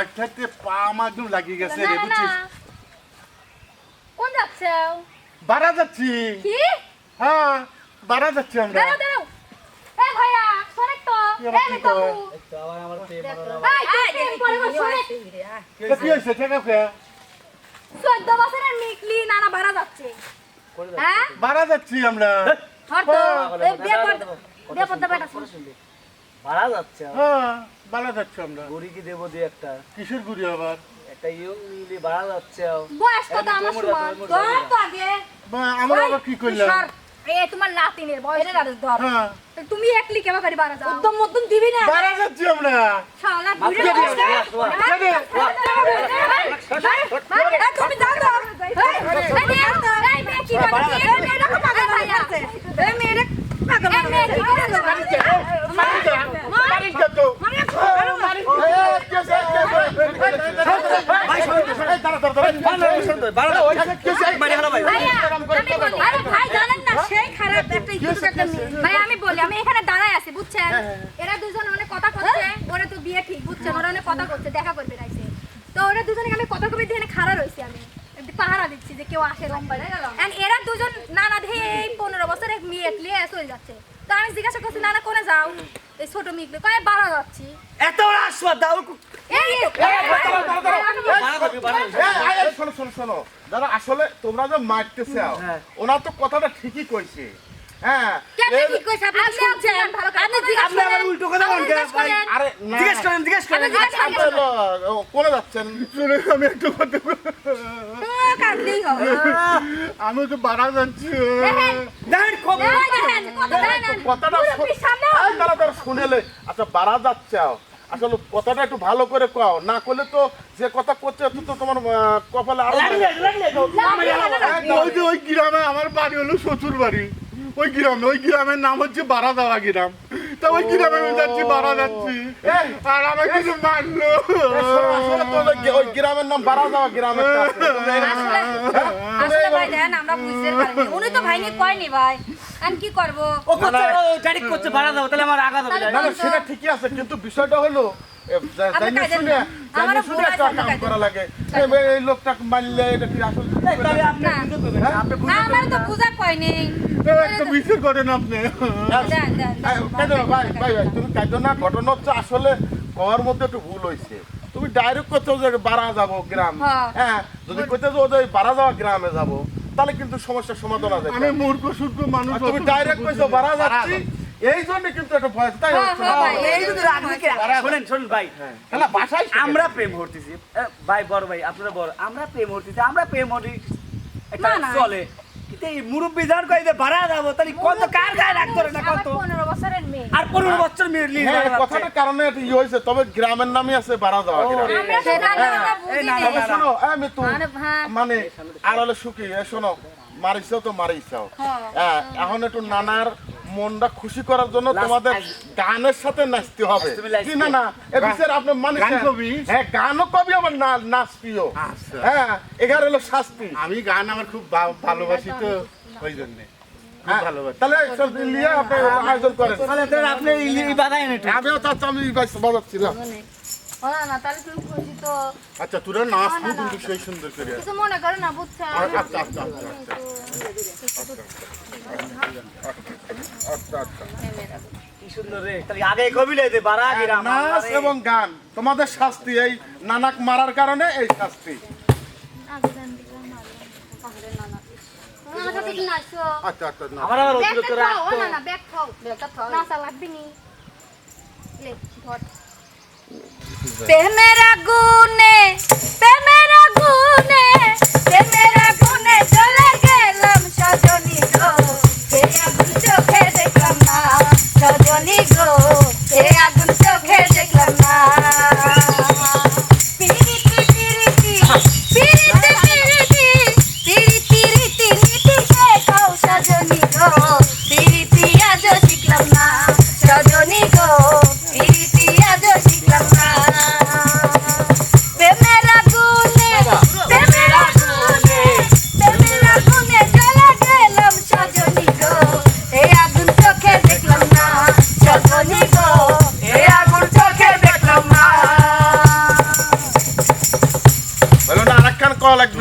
হাঁটতে হাঁটতে পা আমার একদম লাগিয়ে গেছে রে বুঝছিস? কোন যাচ্ছ? বাড়া যাচ্ছি। কি? হ্যাঁ বাড়া যাচ্ছি আমরা। দাঁড়াও দাঁড়াও। এ ভাইয়া শোনেক তো। এ কি মিতাবু আবার আমার প্রেম এই প্রেম করে বল শোনেক কি হয়েছে ঠিক আছে চোদ্দ বছরের মিকলি নানা ভাড়া যাচ্ছে। হ্যাঁ? বাড়া যাচ্ছি আমরা। হর তো। বিয়ে কর বিয়ে করতে বেটা শুন যাচ্ছে হ্যাঁ বাড়া যাচ্ছি আমরা। গড়ি কি দেবো দিয়ে একটা? কিসের গুড়ি আবার? একটা ইয়ং মিলি ভাড়া যাচ্ছে বয়স কত আমার সমান। ধর তো আগে। বা আবার কি করলাম? এ তোমার লাতিনের বয়স। ধর হ্যাঁ। তুমি একলি কেমন করে বাড়া যাও? উদ্যম মধ্যম দিবি না। বাড়া যাচ্ছি আমরা। শালা বুড়ো করে দিও। কেনে? এই, তুমি তো। মেয়ে, কি করে? এই মেয়েটা পাগল। এই মেয়ে কি করে? বাড়ি যা তো এই, কি হয়েছে? এই, দাঁড়া, দাঁড়া, দাঁড়া। কি হয়েছে? ভাইয়া, আমি বলি, আরে ভাই জানেন না সেই খারাপ একটা ইজ্জত একটা মেয়ে। ভাই আমি বলি আমি এখানে দাঁড়ায় আছি বুঝছেন? এরা দুজন অনেক কথা করছে ওরা তো বিয়ে ঠিক বুঝছেন? ওরা অনেক কথা করছে দেখা করবে রাইছে তো ওরা দুজনে আমি কথা কবে দিয়ে খাড়া রইছি আমি। পাহারা দিচ্ছি যে কেউ আসে এরা দুজন নানা ধেয়ে এই পনেরো বছর এক মেয়ে একলিয়ে চলে যাচ্ছে। তো আমি জিজ্ঞাসা করছি নানা কোনে যাও? এই ছোট মেয়ে কয়ে বাড়া যাচ্ছি। এত আসবা দাও শোনো শোনো শোনো যে মারতে চাও হ্যাঁ। ওনার তো কথাটা ঠিকই কইছে হ্যাঁ আমি শুনে। তো বাড়া যাচ্ছি কথাটা শুনেলে আচ্ছা বাড়া যাচ্ছে আসলে কথাটা একটু ভালো করে কও। না করলে তো যে কথা করছে তো তো তোমার কপালে আরও ওই যে ওই গ্রামে আমার বাড়ি হলো শ্বশুর বাড়ি ওই গ্রামে ওই গ্রামের নাম হচ্ছে বারাদাওয়া গ্রাম। তা ওই গ্রামে আমি যাচ্ছি? বাড়া যাচ্ছি। আর আমাকে কিছু তো ওই- গ্রামের নাম বাড়া দেওয়া গ্রামের আসলে ভাই দেন আমরা বুঝতে পারিনি। উনি তো ভাই কয়নি ভাই? আমি কি করব? ও করছে ডাইরেক্ট করছে ভাড়া দাও তাহলে আমার আগা দেবে না সেটা ঠিকই আছে কিন্তু বিষয়টা হলো এই মারলে এটা কি আসলে করবেন আমার তো বুঝা কয়নি একটা বিষয় করেন আপনি। দেন দেন দেন। কাঁদো না, ভাই ভাই ভাই তুমি কাঁদো না ঘটনা হচ্ছে আসলে কওয়ার মধ্যে একটু ভুল হয়েছে। তুমি ডাইরেক্ট করছ যে বাড়া যাব গ্রাম। হ্যাঁ। হ্যাঁ যদি কইতে যে ওদের বাড়া যাওয়া গ্রামে যাব তাহলে কিন্তু সমস্যার সমাধান আছে। আমি মূর্খ সূর্খ মানুষ তুমি ডাইরেক্ট কইছো বাড়া যাচ্ছি এই জন্য কিন্তু একটা ভয় তাই হ্যাঁ? ভাই, এই শোনেন শোনেন আমরা প্রেম ভাই বড় ভাই আপনারা বড় আমরা প্রেম হরতেছি আমরা প্রেম একটা না। চলে। মুরব্বী ধান কইতে ভাড়া যাব তাহলে কত কার গায়ে রাখতে পারে না কত? পনেরো বছরের মেয়ে। আর পনেরো বছর মেয়ে লিজ হ্যাঁ কারণে এটা ইয়ে তবে গ্রামের নামই আছে যাওয়া তো শোনো আমি তো মানে হ্যাঁ। মানে আর হলে সুখী এ শোনো মারিছাও তো মারিছাও হ্যাঁ এখন একটু নানার মনটা খুশি করার জন্য তোমাদের গানের সাথে নাচতে হবে। কি না না? এ বিষয়ে আপনি মানুষ কবি? হ্যাঁ গানও কবি আমার না- নাচ প্রিয় হ্যাঁ এগারো হলো শাস্তি। আমি গান আমার খুব ভালোবাসি তো ওই জন্যে। হ্যাঁ, ভালোবাসি। তাহলে আয়োজন করেন। আপনি বাজাচ্ছিলাম না, না, তাহলে তুমি খুশি তো। আচ্ছা তোরা নাচ কিন্তু সেই সুন্দর করে। কিছু মনে করো না বুঝছ? আচ্ছা আচ্ছা আচ্ছা আচ্ছা কি সুন্দর রে। তাহলে আগে কবি লাইতে বাড়া আগে রাম নাচ এবং গান তোমাদের শাস্তি এই নানাক মারার কারণে এই শাস্তি। আচ্ছা আচ্ছা না। প্রেমের আগুনে প্রেমের আগুনে প্রেমের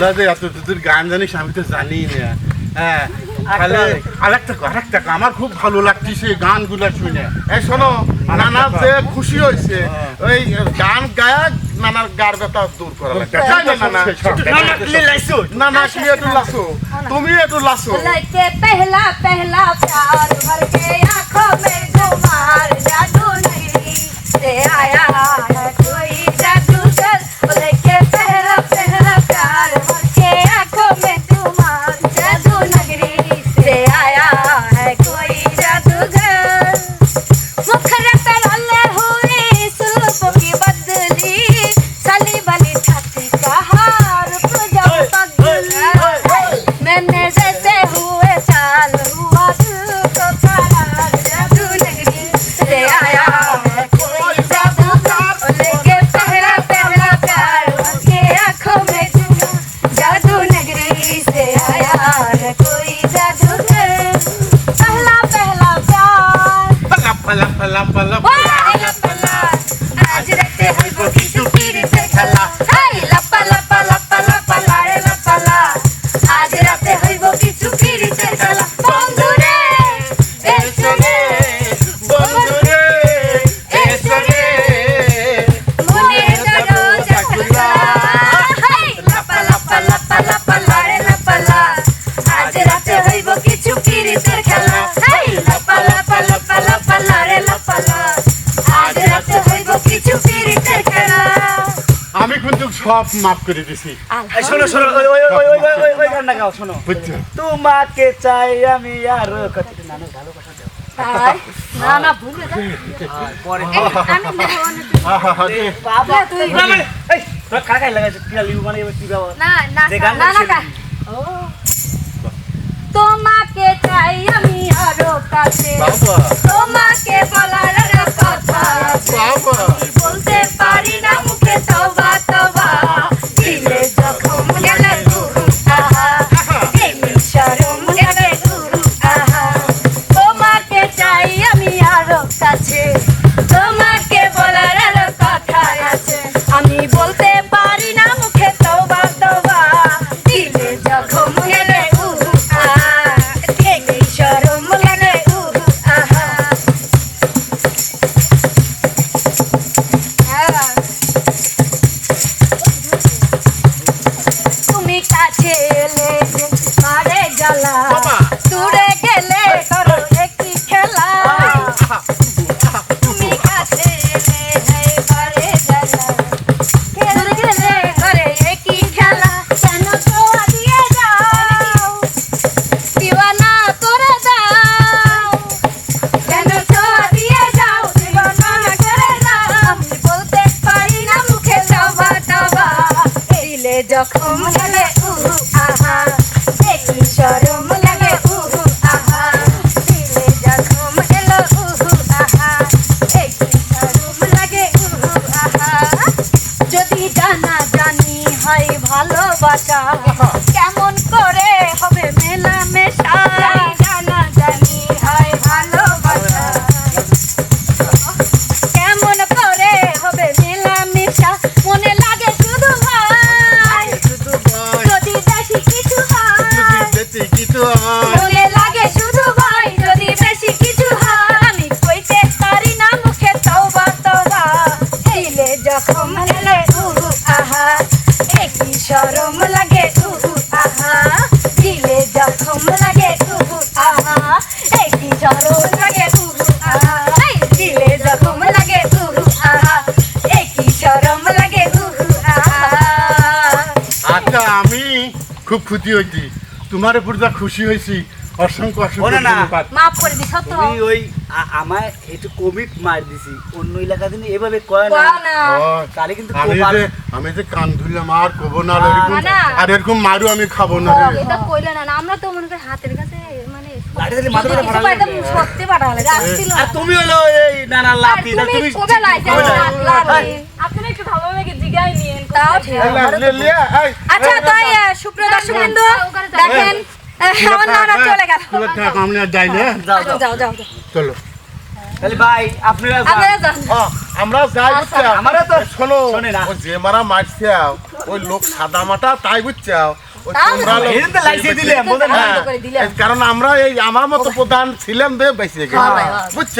তোরা যে এত তোদের গান জানিস আমি তো জানি না হ্যাঁ তাহলে আরেকটা কর, আরেকটা কর। আমার খুব ভালো লাগছে গানগুলো শুনে এই শোনো নানা যে খুশি হয়েছে ওই গান গায়ক নানার গার ব্যথা দূর করা লাগে তাই না নানা না না তুমি একটু লাসো তুমি একটু লাসো लड़के पहला पहला प्यार भर के आंखों में तुम्हार जादू नहीं से आया সব মাফ করে দিছি। শোনো শোনো ওই ওই ওই ওই ওই ওই গানটা গাও শোনো। বুঝছ? তোমাকে চাই আমি আর কত নানা ভালোবাসা দাও। না না ভুল হয়ে পরে আমি মনে- আহা হা বাবা তুই মানে এই তোরা কাকা লাগাইছ? কি লিউ মানে কি বাবা না না না না ও। তোমাকে চাই আমি আরও কাছে। তোমাকে বলার কথা। বলতে পারি না মুখে তবা তবা ভালোবাসা শরম লাগে উহু আহা। দিলে জখম লাগে উহু আহা। একই শরম লাগে উহু আহা। দিলে জখম লাগে উহু আহা। একই শরম লাগে উহু আহা। আচ্ছা আমি খুব খুশি হয়েছি। তোমার উপর যা খুশি হয়েছি অসংখ্য অসংখ্য ওরে না। ধন্যবাদ। মাফ করে দি সত্য। তুমি ওই আ- একটু কমিক মার দিছি অন্য এলাকা দিন এভাবে কয় না। কও না। ও, তাহলে কিন্তু আমি যে কান ধুলাম আর কব না আর এরকম না। আর এরকম মারু আমি খাব না এটা কইলে না না, আমরা তো মনে করি হাতের কাছে মানে তুমি হলো এই নানা তুমি? আপনি একটু ভালোভাবে তাও ঠিক। লে, এই, আচ্ছা তাই সুপ্রিয় দর্শক বিন্দু দেখেন আহ, আমার নানা চলে গেল। আমি আর যাই না? যাও যাও যাও যাও যাও। চলো। তাহলে ভাই আপনারা যান। আপনারা যান। আমরা যাই বুঝছ আমারও তো শোনো ও যে মারা মারছে ওই লোক সাদা মাটা তাই বুঝছ ওই তাও তোমরা লোক- এই তো লাইসে দিলাম বোঝেন না। করে দিলাম। এই কারণ আমরা এই আমার মতো প্রধান ছিলাম দে বেঁচে গেলাম। বুঝছ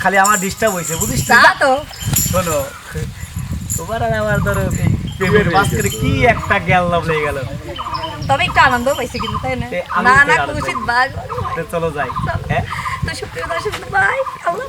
খালি আমার ডিস্টার্ব হয়েছে বুঝিস তো? শোনো তোমার আর আমার ধরো কি একটা লাভ লেগে গেল? তবে একটু আনন্দ পাইছে কিন্তু তাই না? না না খুশির। বাঘ চলো যাই হ্যাঁ? তো সুপ্রিয় দর্শক কেমন